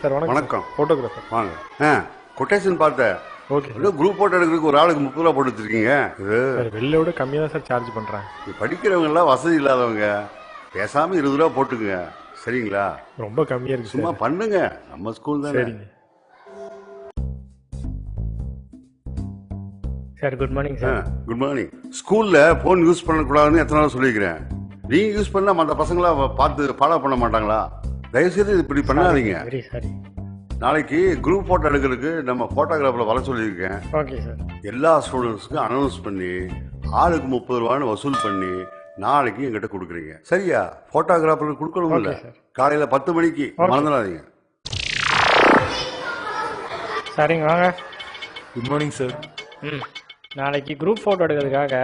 Sir வணக்கம் வணக்கம். Photographer வாங்க. ஆ கொட்டேஷன் பார்த்தேன் ஓகே குரூப் போட்டோ எடுக்கிறதுக்கு ஒரு ஆளுக்கு முப்பது ரூபா போட்டு வச்சிருக்கீங்க? வெளில விட கம்மியாக தான் சார் சார்ஜ் பண்ணுறேன் இது படிக்கிறவங்க எல்லாம் வசதி இல்லாதவங்க. பேசாம இருபது ரூபா போட்டுக்குங்க. சரிங்களா? ரொம்ப கம்மியாக இருக்கு சும்மா பண்ணுங்க. நம்ம ஸ்கூல் தானே. சரிங்க. Sir good morning sir. Good morning ஸ்கூல்ல போன் யூஸ் பண்ணக்கூடாதுன்னு எத்தனை நாள் சொல்லியிருக்கிறேன். நீங்க யூஸ் பண்ணா மற்ற பசங்களா பார்த்து ஃபாலோ பண்ண மாட்டாங்களா? தயவுசெய்து இது இப்படி பண்ணாதீங்க. நாளைக்கு குரூப் போட்டோ எடுக்கிறதுக்கு நம்ம போட்டோகிராஃபில் வர சொல்லியிருக்கேன். ஓகே சார் எல்லா ஸ்டூடெண்ட்ஸ்க்கும் அனௌன்ஸ் பண்ணி ஆளுக்கு முப்பது ரூபான்னு வசூல் பண்ணி நாளைக்கு எங்கிட்ட கொடுக்குறீங்க. சரியா? போட்டோகிராஃபருக்கு கொடுக்கணும் இல்ல. காலையில பத்து மணிக்கு. மறந்துடாதீங்க. சரிங்க வாங்க. குட் மார்னிங் சார் ம். நாளைக்கு குரூப் ஃபோட்டோ எடுக்கிறதுக்காக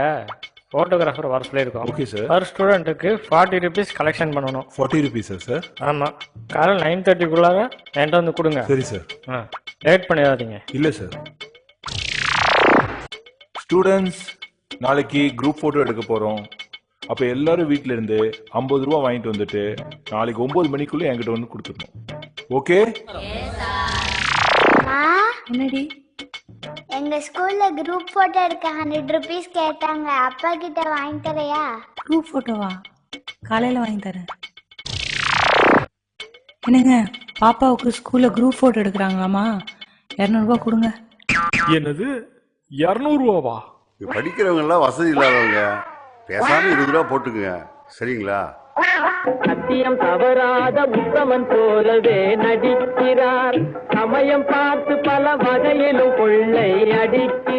ஃபோட்டோகிராஃபர் வர சொல்லியிருக்கோம். ஓகே சார் பர் ஸ்டூடெண்ட்டுக்கு ஃபார்ட்டி ருபீஸ் கலெக்ஷன் பண்ணணும். ஃபார்ட்டி ருபீஸா சார் ஆமாம் காலையில் நைன் தேர்ட்டிக்குள்ளார என்கிட்ட வந்து கொடுங்க. சரி சார் ஆ. லேட் பண்ணிடாதீங்க. இல்லை சார் ஸ்டூடெண்ட்ஸ் நாளைக்கு குரூப் ஃபோட்டோ எடுக்க போகிறோம் அப்போ எல்லாரும் வீட்டில இருந்து ஐம்பது ரூபா வாங்கிட்டு வந்துட்டு நாளைக்கு ஒம்பது மணிக்குள்ளே என்கிட்ட வந்து கொடுத்துடணும். ஓகே மா என்னடி? எங்க ஸ்கூல்ல குரூப் போட்டோ எடுக்க ஹண்ட்ரட் ருபீஸ் கேட்டாங்க. அப்பா கிட்ட வாங்கி தரையா? குரூப் போட்டோவா காலையில வாங்கி தரேன். என்னங்க பாப்பாவுக்கு ஸ்கூல்ல குரூப் போட்டோ எடுக்கிறாங்களாமா? இரநூறுபா கொடுங்க. என்னது? இரநூறுவாவா? படிக்கிறவங்க எல்லாம் வசதி இல்லாதவங்க. பேசாம இருபது ரூபா போட்டுக்குங்க. சரிங்களா? சத்தியம் தவறாத உத்தமன் போலவே நடிக்கிறார். சமயம் பார்த்து பல வகையிலும் கொள்ளை அடிக்கிறார்.